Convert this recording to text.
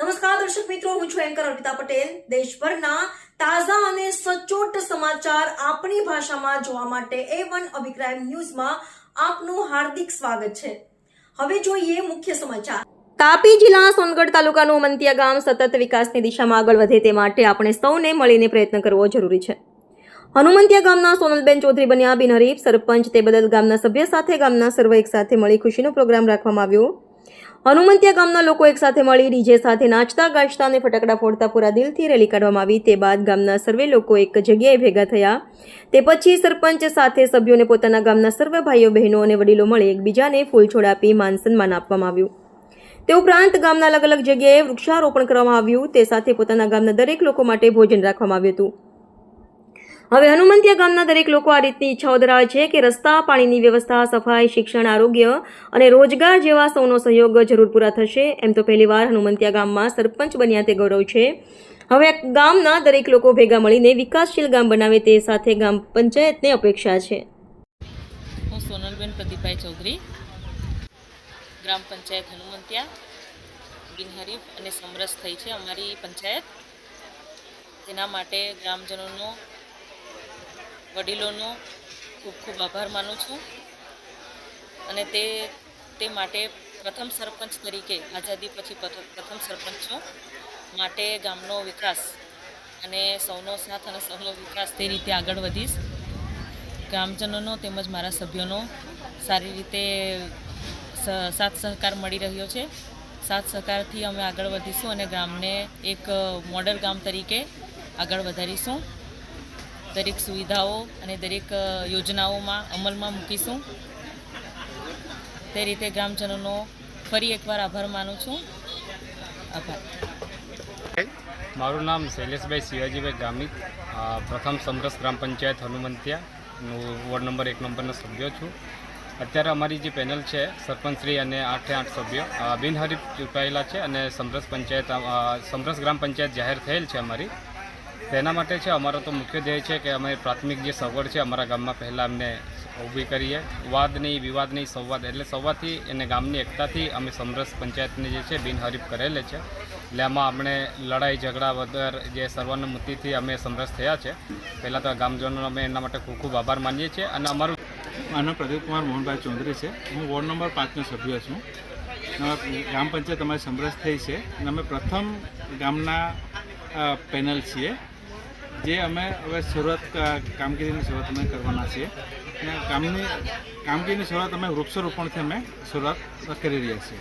નમસ્કાર, દર્શક મિત્રો, હું છું એન્કર અર્પિતા પટેલ. દેશભરના તાજા અને સચોટ સમાચાર આપણી ભાષામાં જોવા માટે એ વન અભિપ્રાય ન્યૂઝમાં આપનું હાર્દિક સ્વાગત છે. હવે જોઈએ મુખ્ય સમાચાર. તાપી જિલ્લા સોનગઢ તાલુકાનું મંતિયા ગામ સતત વિકાસની દિશામાં આગળ વધે તે માટે આપણે સૌને મળીને પ્રયત્ન કરવો જરૂરી છે. હનુમંતિયા ગામના સોનલબેન ચૌધરી બન્યા બિનહરીફ, સરપંચ તે બદલ ગામના સભ્ય સાથે, ગામના સર્વ એક સાથે મળી ખુશીનો પ્રોગ્રામ રાખવામાં આવ્યો. હનુમંતિયા ગામના લોકો એક સાથે મળી, ડીજે સાથે નાચતા, ગાજતા અને ફટાકડા ફોડતા પૂરા દિલથી રેલી કાઢવામાં આવી. તે બાદ ગામના સર્વે લોકો એક જગ્યાએ ભેગા થયા. તે પછી સરપંચ સાથે સભ્યોને પોતાના ગામના સર્વ ભાઈઓ, બહેનો અને વડીલો મળી એકબીજાને ફૂલ છોડ આપી માન સન્માન આપવામાં આવ્યું. તે ઉપરાંત ગામના અલગ અલગ જગ્યાએ વૃક્ષારોપણ કરવામાં આવ્યું. તે સાથે પોતાના ગામના દરેક લોકો માટે ભોજન રાખવામાં આવ્યું હતું. હવે હનુમંતિયા ગામના દરેક લોકો આ રીતની ઈચ્છાઓ ધરાવે છે કે રસ્તા, પાણીની વ્યવસ્થા, સફાઈ, શિક્ષણ, આરોગ્ય અને રોજગાર જેવા સૌનો સહયોગ જરૂર પૂરા થશે. એમ તો પહેલીવાર હનુમંતિયા ગામમાં સરપંચ બન્યા તે ગૌરવ છે. હવે ગામના દરેક લોકો ભેગા મળીને વિકાસશીલ ગામ બનાવે તે સાથે ગામ પંચાયતને અપેક્ષા છે. હું સોનલબેન પ્રદીપભાઈ ચૌધરી, ગ્રામ પંચાયત હનુમંતિયા બિનહરીફ અને સમરસ થઈ છે અમારી પંચાયત. તેના માટે ગ્રામજનોનો વડીલોનો ખૂબ ખૂબ આભાર માનું છું. અને તે તે માટે પ્રથમ સરપંચ તરીકે આઝાદી પછી પ્રથ- પ્રથમ સરપંચ છું માટે ગામનો વિકાસ અને સૌનો સાથ અને સૌનો વિકાસ તે રીતે આગળ વધીશ. ગ્રામજનોનો તેમજ મારા સભ્યોનો સારી રીતે સાથ સહકાર મળી રહ્યો છે. સાથ સહકારથી અમે આગળ વધીશું અને ગામને એક મોડલ ગામ તરીકે આગળ વધારીશું. દરેક સુવિધાઓ અને દરેક યોજનાઓમાં અમલમાં મૂકીશું. તે રીતે ગ્રામજનોનો ફરી એકવાર આભાર માનું છું. આભાર. મારું નામ શૈલેષભાઈ શિવાજીભાઈ ગામિત. પ્રથમ સમરસ ગ્રામ પંચાયત હનુમંતિયાનું વોર્ડ નંબર એક નંબરનો સભ્ય છું. અત્યારે અમારી જે પેનલ છે સરપંચશ્રી અને આઠે આઠ સભ્યો બિનહરીફ ચૂંટાયેલા છે અને સમરસ પંચાયત સમરસ ગ્રામ પંચાયત જાહેર થયેલ છે અમારી. તેના માટે છે, અમારો તો મુખ્ય ધ્યેય છે કે અમે પ્રાથમિક જે સગવડ છે, અમારા ગામમાં પહેલાં અમને ઊભી કરીએ. વાદ નહીં વિવાદ નહીં સંવાદ, એટલે સંવાદથી અને ગામની એકતાથી અમે સમરસ પંચાયતને જે છે, બિનહરીફ કરેલે છે. એટલે આમાં આપણે લડાઈ, ઝઘડા, વગર જે સર્વાનુમતિથી અમે સમરસ થયા છે. પહેલાં તો ગામજનોનો અમે એના માટે ખૂબ ખૂબ આભાર માનીએ છીએ અને અમારું મારું પ્રદીપકુમાર પ્રદીપ કુમાર મોહનભાઈ ચૌધરી છે. હું વોર્ડ નંબર પાંચનો સભ્ય છું. ગ્રામ પંચાયત અમારી સમરસ થઈ છે અને અમે પ્રથમ ગામના પેનલ છીએ. જે અમે હવે શરૂઆત કામગીરીની શરૂઆત અમે કરવાના છીએ. અને કામની, કામગીરીની શરૂઆત અમે વૃક્ષારોપણથી અમે શરૂઆત કરી રહ્યા છીએ.